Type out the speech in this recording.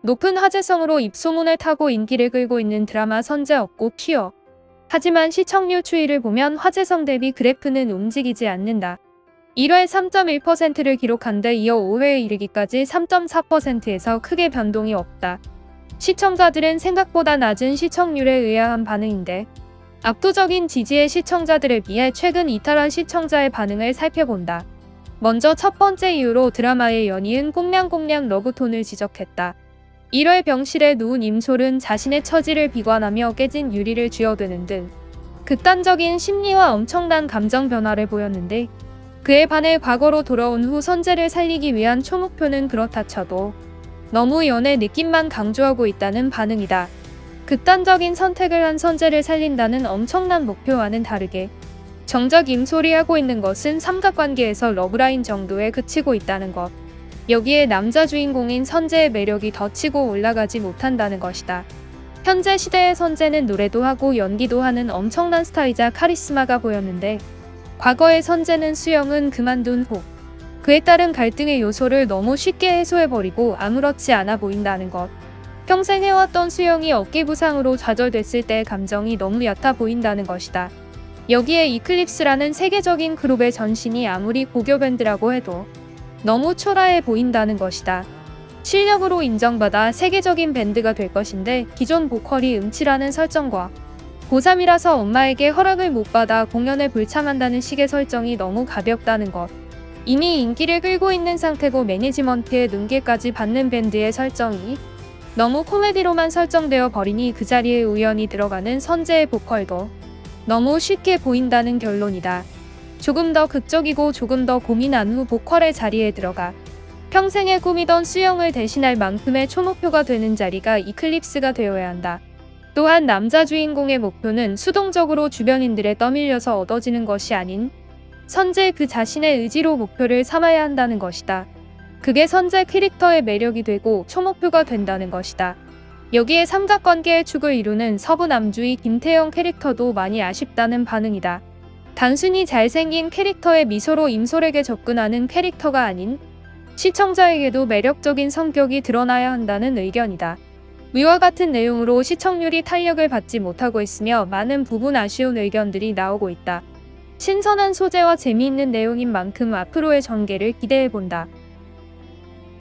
높은 화제성으로 입소문을 타고 인기를 끌고 있는 드라마 선제 없고 퀴어. 하지만 시청률 추이를 보면 화제성 대비 그래프는 움직이지 않는다. 1회 3.1%를 기록한 데 이어 5회에 이르기까지 3.4%에서 크게 변동이 없다. 시청자들은 생각보다 낮은 시청률에 의아한 반응인데 압도적인 지지의 시청자들에 비해 최근 이탈한 시청자의 반응을 살펴본다. 먼저 첫 번째 이유로 드라마의 연이은 꽁냥꽁냥 러브톤을 지적했다. 1회 병실에 누운 임솔은 자신의 처지를 비관하며 깨진 유리를 쥐어드는 등 극단적인 심리와 엄청난 감정 변화를 보였는데 그에 반해 과거로 돌아온 후 선재를 살리기 위한 초목표는 그렇다 쳐도 너무 연애 느낌만 강조하고 있다는 반응이다. 극단적인 선택을 한 선재를 살린다는 엄청난 목표와는 다르게 정작 임솔이 하고 있는 것은 삼각관계에서 러브라인 정도에 그치고 있다는 것. 여기에 남자 주인공인 선재의 매력이 더 치고 올라가지 못한다는 것이다. 현재 시대의 선재는 노래도 하고 연기도 하는 엄청난 스타이자 카리스마가 보였는데 과거의 선재는 수영은 그만둔 후 그에 따른 갈등의 요소를 너무 쉽게 해소해버리고 아무렇지 않아 보인다는 것. 평생 해왔던 수영이 어깨 부상으로 좌절됐을 때의 감정이 너무 얕아 보인다는 것이다. 여기에 이클립스라는 세계적인 그룹의 전신이 아무리 고교 밴드라고 해도 너무 초라해 보인다는 것이다. 실력으로 인정받아 세계적인 밴드가 될 것인데 기존 보컬이 음치라는 설정과 고3이라서 엄마에게 허락을 못 받아 공연에 불참한다는 식의 설정이 너무 가볍다는 것. 이미 인기를 끌고 있는 상태고 매니지먼트의 눈길까지 받는 밴드의 설정이 너무 코미디로만 설정되어 버리니 그 자리에 우연히 들어가는 선재의 보컬도 너무 쉽게 보인다는 결론이다. 조금 더 극적이고 조금 더 고민한 후 보컬의 자리에 들어가 평생에 꿈이던 수영을 대신할 만큼의 초목표가 되는 자리가 이클립스가 되어야 한다. 또한 남자 주인공의 목표는 수동적으로 주변인들에 떠밀려서 얻어지는 것이 아닌 선재 그 자신의 의지로 목표를 삼아야 한다는 것이다. 그게 선재 캐릭터의 매력이 되고 초목표가 된다는 것이다. 여기에 삼각관계의 축을 이루는 서부 남주의 김태형 캐릭터도 많이 아쉽다는 반응이다. 단순히 잘생긴 캐릭터의 미소로 임솔에게 접근하는 캐릭터가 아닌 시청자에게도 매력적인 성격이 드러나야 한다는 의견이다. 위와 같은 내용으로 시청률이 탄력을 받지 못하고 있으며 많은 부분 아쉬운 의견들이 나오고 있다. 신선한 소재와 재미있는 내용인 만큼 앞으로의 전개를 기대해본다.